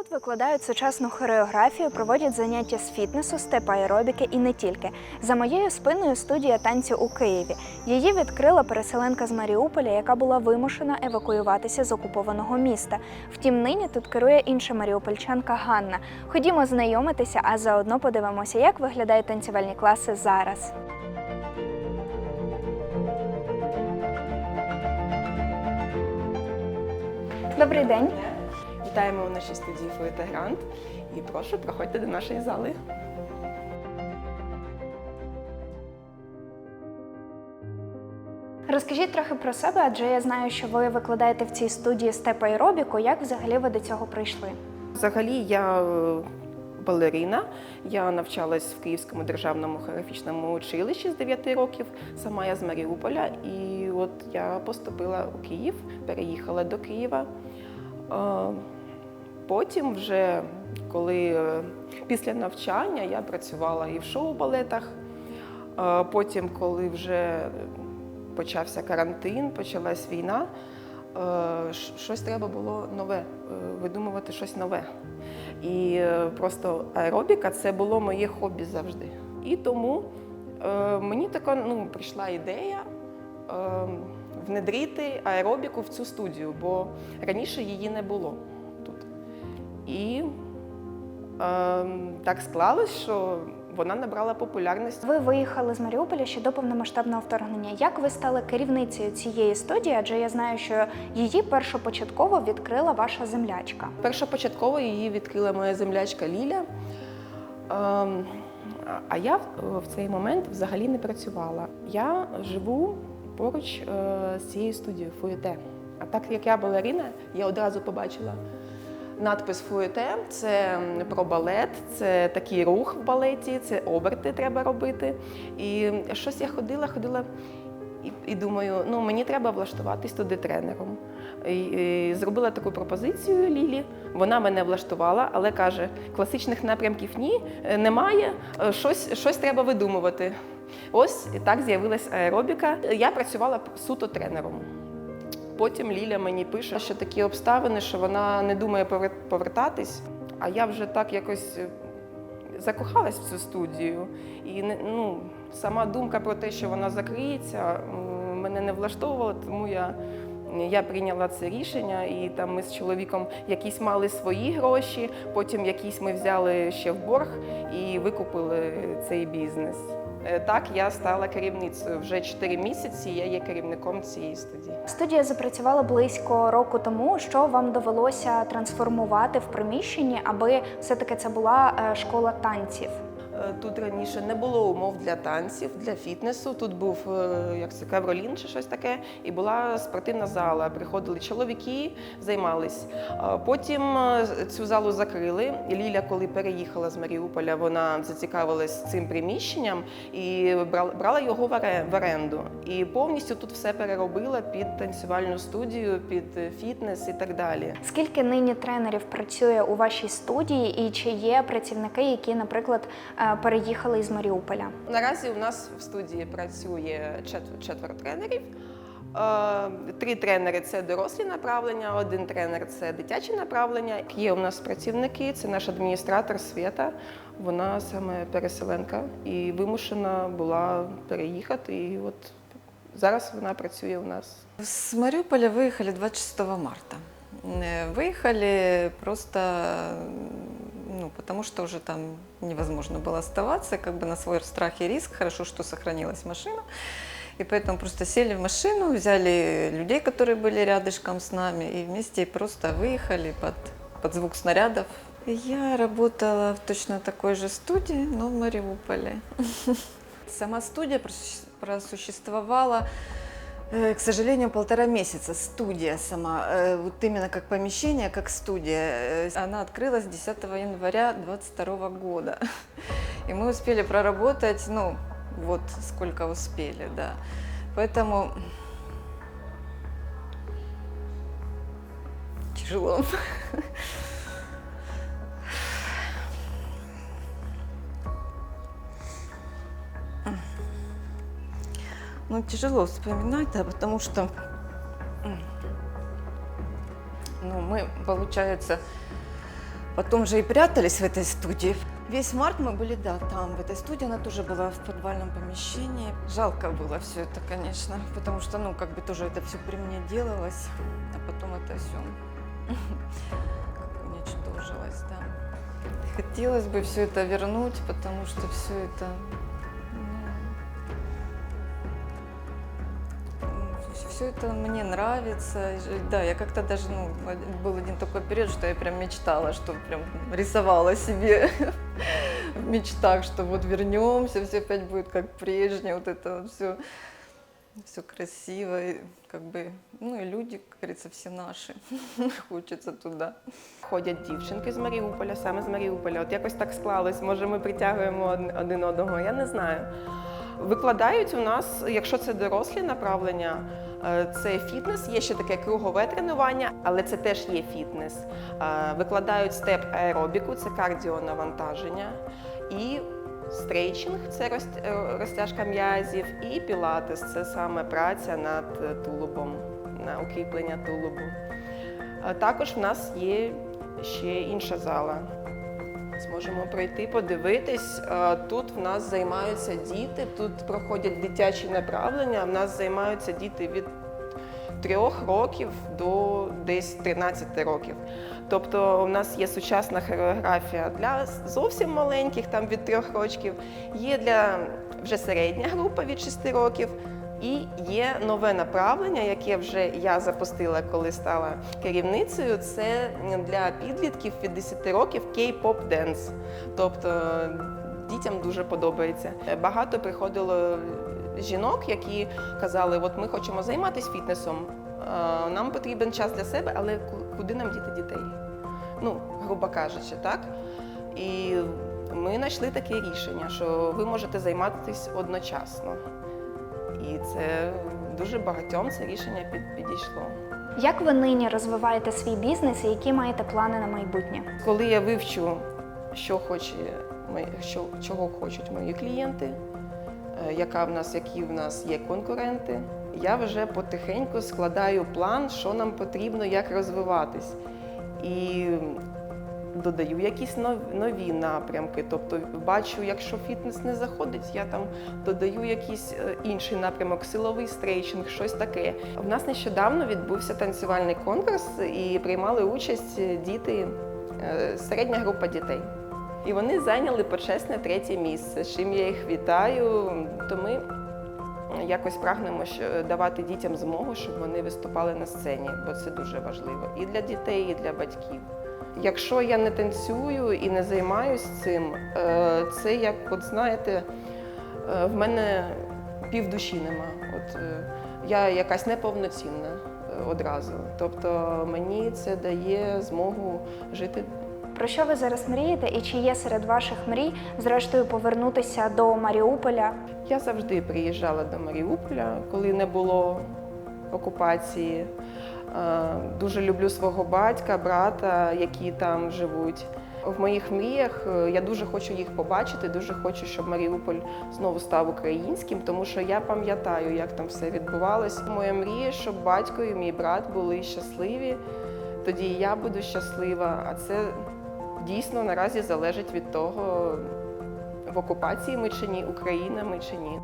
Тут викладають сучасну хореографію, проводять заняття з фітнесу, степ-аеробіки і не тільки. За моєю спиною студія танцю у Києві. Її відкрила переселенка з Маріуполя, яка була вимушена евакуюватися з окупованого міста. Втім, нині тут керує інша маріупольчанка Ганна. Ходімо знайомитися, а заодно подивимося, як виглядають танцювальні класи зараз. Добрий день. Вітаємо у нашій студії Фуєте Грант і прошу, проходьте до нашої зали. Розкажіть трохи про себе, адже я знаю, що ви викладаєте в цій студії степ аеробіку. Як взагалі ви до цього прийшли? Взагалі, я е, балерина. Я навчалась в Київському державному хореографічному училищі з 9 років. Сама я з Маріуполя. І от я поступила у Київ, переїхала до Києва. Потім, вже коли е, після навчання я працювала і в шоу-балетах. Е, Потім, коли вже почався карантин, почалась війна, е, щось треба було нове, видумувати щось нове. І просто аеробіка це було моє хобі завжди. І тому мені така ну, прийшла ідея внедрити аеробіку в цю студію, бо раніше її не було. І е, так склалось, що вона набрала популярність. Ви виїхали з Маріуполя ще до повномасштабного вторгнення. Як ви стали керівницею цієї студії? Адже я знаю, що її першопочатково відкрила ваша землячка. Першопочатково її відкрила моя землячка Ліля. Ем, А я в- в цей момент взагалі не працювала. Я живу поруч е, з цією студією Фуєте. А так як я балерина, я одразу побачила надпис Фуєте це про балет, це такий рух в балеті, це оберти треба робити. І щось я ходила, ходила і, і думаю, ну мені треба влаштуватись туди тренером. І, і зробила таку пропозицію Лілі. Вона мене влаштувала, але каже: класичних напрямків ні, е, немає. е, Щось, щось треба видумувати. Ось так з'явилась аеробіка. Я працювала суто тренером. Потім Ліля мені пише, що такі обставини, що вона не думає повертатись. А я вже так якось е, закохалась в цю студію. І ну, сама думка про те, що вона закриється, мене не влаштовувала, тому я. Я прийняла це рішення, і там ми з чоловіком якісь мали свої гроші, потім якісь ми взяли ще в борг і викупили цей бізнес. Е, Так, я стала керівницею. Вже 4 місяці я є керівником цієї студії. Студія запрацювала близько року тому. Що вам довелося трансформувати в приміщенні, аби все-таки це була е, школа танців? Е, Тут раніше не було умов для танців, для фітнесу. Тут був е, як це кавролін чи щось таке, і була спортивна зала. Приходили чоловіки, займались. Потім е, цю залу закрили. Ліля, коли переїхала з Маріуполя, вона зацікавилась цим приміщенням і брала- його в оренду. І повністю тут все переробила під танцювальну студію, під фітнес і так далі. Скільки нині тренерів працює у вашій студії, і чи є працівники, які, наприклад, переїхали із Маріуполя? Наразі у нас в студії працює чет- четверо тренерів. Е, Три тренери це дорослі направлення, один тренер це дитячі направлення. Є у нас працівники, це наш адміністратор Свята. Вона саме переселенка і вимушена була переїхати. І от зараз вона працює у нас. С Мариуполя выехали 26 марта. Э, Выехали просто, ну, потому что уже там невозможно было оставаться, как бы на свой страх и риск. Хорошо, что сохранилась машина. И поэтому просто сели в машину, взяли людей, которые были рядышком с нами, и вместе просто выехали под, под звук снарядов. Я работала в точно такой же студии, но в Мариуполе. Сама студия просу- просуществовала Э, К сожалению, полтора месяца студия сама, э, вот именно как помещение, как студия. Э, Она открылась 10 января 22 года. И мы успели проработать, ну, вот сколько успели, да. Поэтому тяжело. Ну, тяжело вспоминать, да, потому что ну, мы, получается, потом же и прятались в этой студии. Весь март мы были, да, там, в этой студии. Она тоже была в подвальном помещении. Жалко было все это, конечно, потому что, ну, как бы тоже это все при мне делалось, а потом это все уничтожилось, да. Хотелось бы все это вернуть, потому что все это, все это мне нравится. И же- Да, я как-то даже, ну, од- был один такой период, что я прям мечтала, что прям рисовала себе в мечтах, что вот вернемся, все опять будет как прежнее, вот это вот все, все красиво, и как бы, ну и люди, как говорится, все наши, хочется туда. Ходять дівчинки з Маріуполя, саме з Маріуполя. От якось так склалось. Може, ми притягуємо од- один одного, я не знаю. Викладають у нас, якщо це дорослі направлення, е, це фітнес, є ще таке кругове тренування, але це теж є фітнес. Е, Викладають степ аеробіку, це кардіонавантаження, і стрейчинг це е, розтяжка м'язів, і пілатес це саме праця над е, тулубом, на укріплення тулубу. Також в нас є ще інша зала. Зможемо пройти, подивитись. Тут в нас займаються діти, тут проходять дитячі направлення. В нас займаються діти від трьох років до десь 13 років. Тобто у нас є сучасна хореографія для зовсім маленьких, там від трьох років, є для вже середня група від 6 років. І є нове направлення, яке вже я запустила, коли стала керівницею. Це для підлітків від 10 років K-pop Dance. Тобто дітям дуже подобається. Багато приходило жінок, які казали: от ми хочемо займатися фітнесом, е, нам потрібен час для себе, але куди нам діти дітей? Ну, грубо кажучи, так? І ми знайшли таке рішення, що ви можете займатися одночасно. І це дуже багатьом це рішення під, підійшло. Як ви нині розвиваєте свій бізнес і які маєте плани на майбутнє? Коли я вивчу, що хоче, мої- що, чого хочуть мої клієнти, е, яка в нас, які в нас є конкуренти, я вже потихеньку складаю план, що нам потрібно, як розвиватись. І додаю якісь нові напрямки. Тобто бачу, якщо фітнес не заходить, я там додаю якийсь е, інший напрямок, силовий стрейчинг, щось таке. В нас нещодавно відбувся танцювальний конкурс і приймали участь е, діти, е, середня група дітей. І вони зайняли почесне третє місце. з Чим я їх вітаю. То ми якось прагнемо давати дітям змогу, щоб вони виступали на сцені, бо це дуже важливо і для дітей, і для батьків. Якщо я не танцюю і не займаюся цим, е, це як, от знаєте, е, в мене півдуші нема. От е, я якась неповноцінна одразу. Тобто мені це дає змогу жити Про що ви зараз мрієте і чи є серед ваших мрій, зрештою, повернутися до Маріуполя? Я завжди приїжджала до Маріуполя, коли не було окупації. Е, Дуже люблю свого батька, брата, які там живуть. В моїх мріях е, я дуже хочу їх побачити, дуже хочу, щоб Маріуполь знову став українським, тому що я пам'ятаю, як там все відбувалося. Моя мрія, щоб батько і мій брат були щасливі, тоді і я буду щаслива. А це дійсно наразі залежить від того, в окупації ми чи ні, Україна ми чи ні.